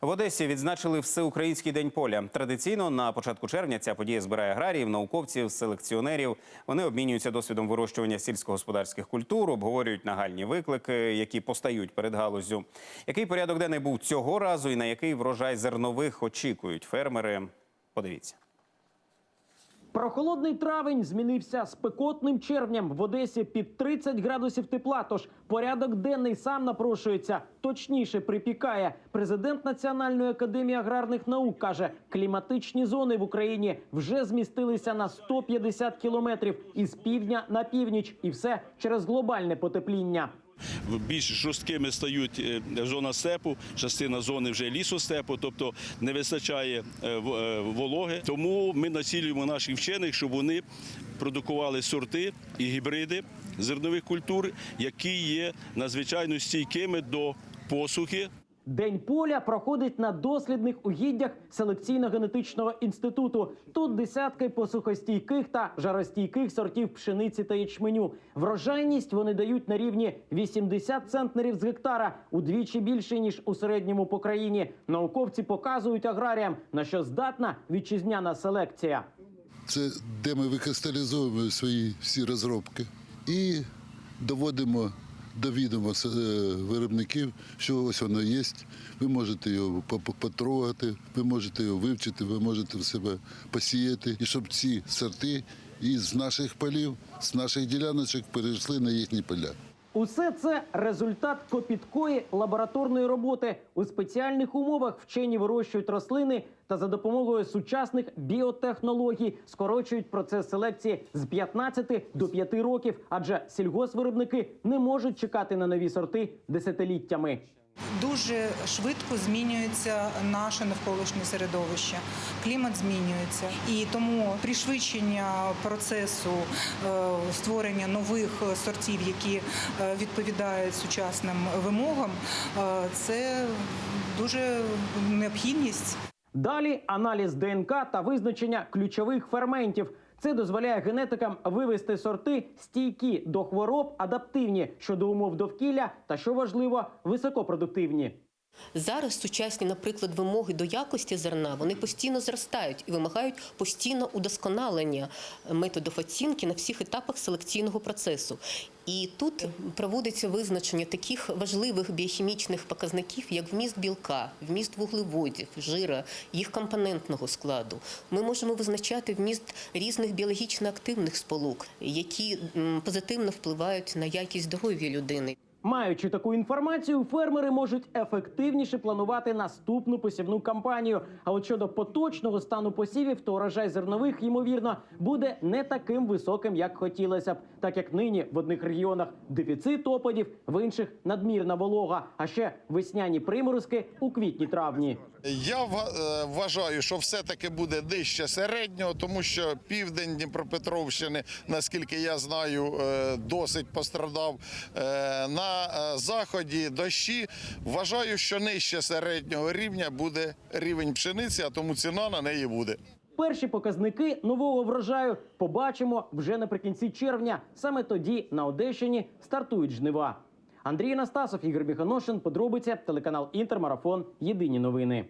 В Одесі відзначили Всеукраїнський день поля. Традиційно на початку червня ця подія збирає аграріїв, науковців, селекціонерів. Вони обмінюються досвідом вирощування сільськогосподарських культур, обговорюють нагальні виклики, які постають перед галузю. Який порядок денний був цього разу і на який врожай зернових очікують фермери? Подивіться. Прохолодний травень змінився спекотним червнем в Одесі під 30 градусів тепла. Тож порядок денний сам напрошується, точніше припікає. Президент Національної академії аграрних наук каже, кліматичні зони в Україні вже змістилися на 150 кілометрів із півдня на північ, і все через глобальне потепління. Більш жорсткими стають е, зона степу, частина зони вже лісостепу, тобто не вистачає е, е, вологи. Тому ми націлюємо наших вчених, щоб вони продукували сорти і гібриди зернових культур, які є надзвичайно стійкими до посухи. День поля проходить на дослідних угіддях селекційно-генетичного інституту. Тут десятки посухостійких та жаростійких сортів пшениці та ячменю. Врожайність вони дають на рівні 80 центнерів з гектара, удвічі більше ніж у середньому по країні. Науковці показують аграріям, на що здатна вітчизняна селекція. Це де ми викристалізовуємо свої всі розробки і доводимо до відома е, виробників, що ось воно є. Ви можете його по- по- потрогати, ви можете його вивчити, ви можете в себе посіяти, і щоб ці сорти із наших полів, з наших діляночок перейшли на їхні поля. Усе це результат копіткої лабораторної роботи. У спеціальних умовах вчені вирощують рослини та за допомогою сучасних біотехнологій скорочують процес селекції з 15 до 5 років, адже сільгосвиробники не можуть чекати на нові сорти десятиліттями. Дуже швидко змінюється наше навколишнє середовище, клімат змінюється, і тому пришвидшення процесу е, створення нових сортів, які е, відповідають сучасним вимогам, е, це дуже необхідність. Далі аналіз ДНК та визначення ключових ферментів. Це дозволяє генетикам вивести сорти стійкі до хвороб, адаптивні щодо умов довкілля та, що важливо, високопродуктивні. Зараз сучасні, наприклад, вимоги до якості зерна вони постійно зростають і вимагають постійно удосконалення методів оцінки на всіх етапах селекційного процесу. І тут проводиться визначення таких важливих біохімічних показників, як вміст білка, вміст вуглеводів, жира, їх компонентного складу. Ми можемо визначати вміст різних біологічно активних сполук, які позитивно впливають на якість здоров'я людини. Маючи таку інформацію, фермери можуть ефективніше планувати наступну посівну кампанію. А от щодо поточного стану посівів, то урожай зернових, ймовірно, буде не таким високим, як хотілося б, так як нині в одних регіонах дефіцит опадів, в інших надмірна волога, а ще весняні приморозки у квітні-травні. Я е, вважаю, що все-таки буде нижче середнього, тому що південь Дніпропетровщини, наскільки я знаю, е, досить пострадав. Е, Е, заході дощі вважаю, що нижче середнього рівня буде рівень пшениці, а тому ціна на неї буде. Перші показники нового врожаю побачимо вже наприкінці червня. Саме тоді на Одещині стартують жнива. Андрій Настасов, Ігор Біханошин, подробиця, телеканал Інтермарафон. Єдині новини.